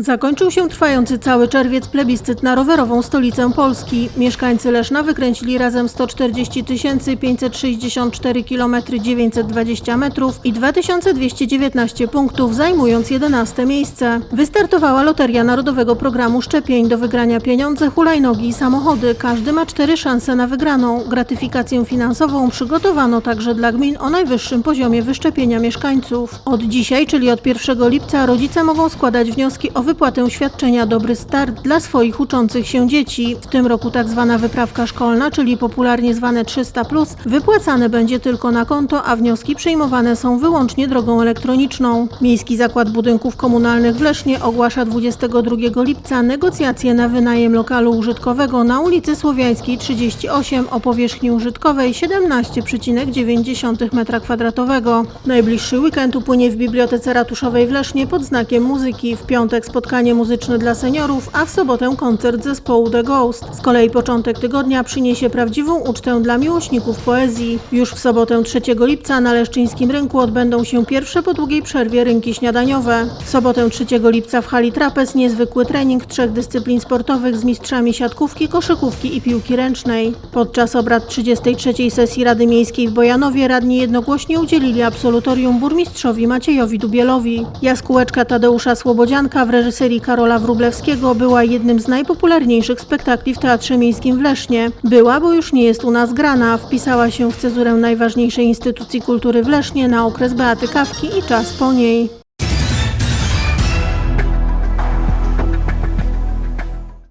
Zakończył się trwający cały czerwiec plebiscyt na rowerową stolicę Polski. Mieszkańcy Leszna wykręcili razem 140 564 km 920 metrów i 2219 punktów, zajmując 11 miejsce. Wystartowała Loteria Narodowego Programu Szczepień do wygrania pieniądze, hulajnogi i samochody. Każdy ma cztery szanse na wygraną. Gratyfikację finansową przygotowano także dla gmin o najwyższym poziomie wyszczepienia mieszkańców. Od dzisiaj, czyli od 1 lipca, rodzice mogą składać wnioski o wypłatę świadczenia Dobry Start dla swoich uczących się dzieci. W tym roku tak zwana wyprawka szkolna, czyli popularnie zwane 300, wypłacane będzie tylko na konto, a wnioski przyjmowane są wyłącznie drogą elektroniczną. Miejski Zakład Budynków Komunalnych w Lesznie ogłasza 22 lipca negocjacje na wynajem lokalu użytkowego na ulicy Słowiańskiej 38 o powierzchni użytkowej 17,9 m2. Najbliższy weekend upłynie w Bibliotece Ratuszowej w Lesznie pod znakiem muzyki. W piątek muzyczne dla seniorów, a w sobotę koncert zespołu The Ghost. Z kolei początek tygodnia przyniesie prawdziwą ucztę dla miłośników poezji. Już w sobotę 3 lipca na Leszczyńskim Rynku odbędą się pierwsze po długiej przerwie rynki śniadaniowe. W sobotę 3 lipca w hali Trapez niezwykły trening trzech dyscyplin sportowych z mistrzami siatkówki, koszykówki i piłki ręcznej. Podczas obrad 33 sesji Rady Miejskiej w Bojanowie radni jednogłośnie udzielili absolutorium burmistrzowi Maciejowi Dubielowi. Jaskółeczka Tadeusza Słobodzianka w reżyserii Karola Wróblewskiego była jednym z najpopularniejszych spektakli w Teatrze Miejskim w Lesznie. Była, bo już nie jest u nas grana, wpisała się w cezurę najważniejszej instytucji kultury w Lesznie na okres Beaty Kawki i czas po niej.